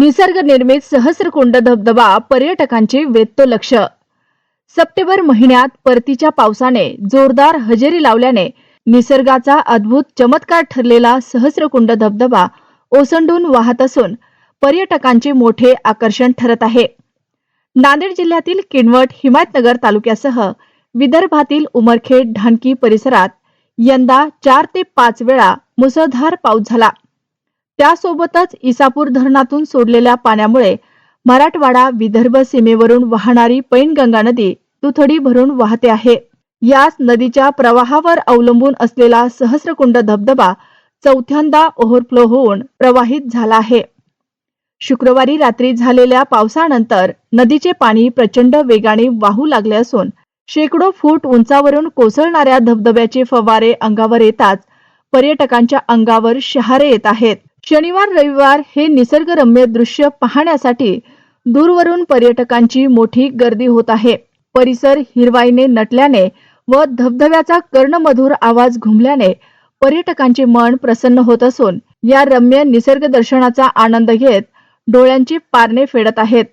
निसर्ग निर्मित सहस्रकुंड धबधबा पर्यटकांचे वेधतो लक्ष. सप्टेंबर महिन्यात परतीच्या पावसाने जोरदार हजेरी लावल्याने निसर्गाचा अद्भुत चमत्कार ठरलेला सहस्रकुंड धबधबा ओसंडून वाहत असून पर्यटकांचे मोठे आकर्षण ठरत आहे. नांदेड जिल्ह्यातील किनवट हिमायतनगर तालुक्यासह विदर्भातील उमरखेड ढाणकी परिसरात यंदा चार ते पाच वेळा मुसळधार पाऊस झाला. त्यासोबतच इसापूर धरणातून सोडलेल्या पाण्यामुळे मराठवाडा विदर्भ सीमेवरून वाहणारी पैनगंगा नदी दुथडी भरून वाहते आहे. याच नदीच्या प्रवाहावर अवलंबून असलेला सहस्रकुंड धबधबा चौथ्यांदा ओव्हरफ्लो होऊन प्रवाहित झाला आहे. शुक्रवारी रात्री झालेल्या पावसानंतर नदीचे पाणी प्रचंड वेगाने वाहू लागले असून शेकडो फूट उंचावरून कोसळणाऱ्या धबधब्याचे फवारे अंगावर येताच पर्यटकांच्या अंगावर शहारे येत आहेत. शनिवार रविवार हे निसर्गरम्य दृश्य पाहण्यासाठी दूरवरून पर्यटकांची मोठी गर्दी होत आहे. परिसर हिरवाईने नटल्याने व धबधब्याचा कर्णमधुर आवाज घुमल्याने पर्यटकांचे मन प्रसन्न होत असून या रम्य निसर्ग दर्शनाचा आनंद घेत डोळ्यांची पारणे फेडत आहेत.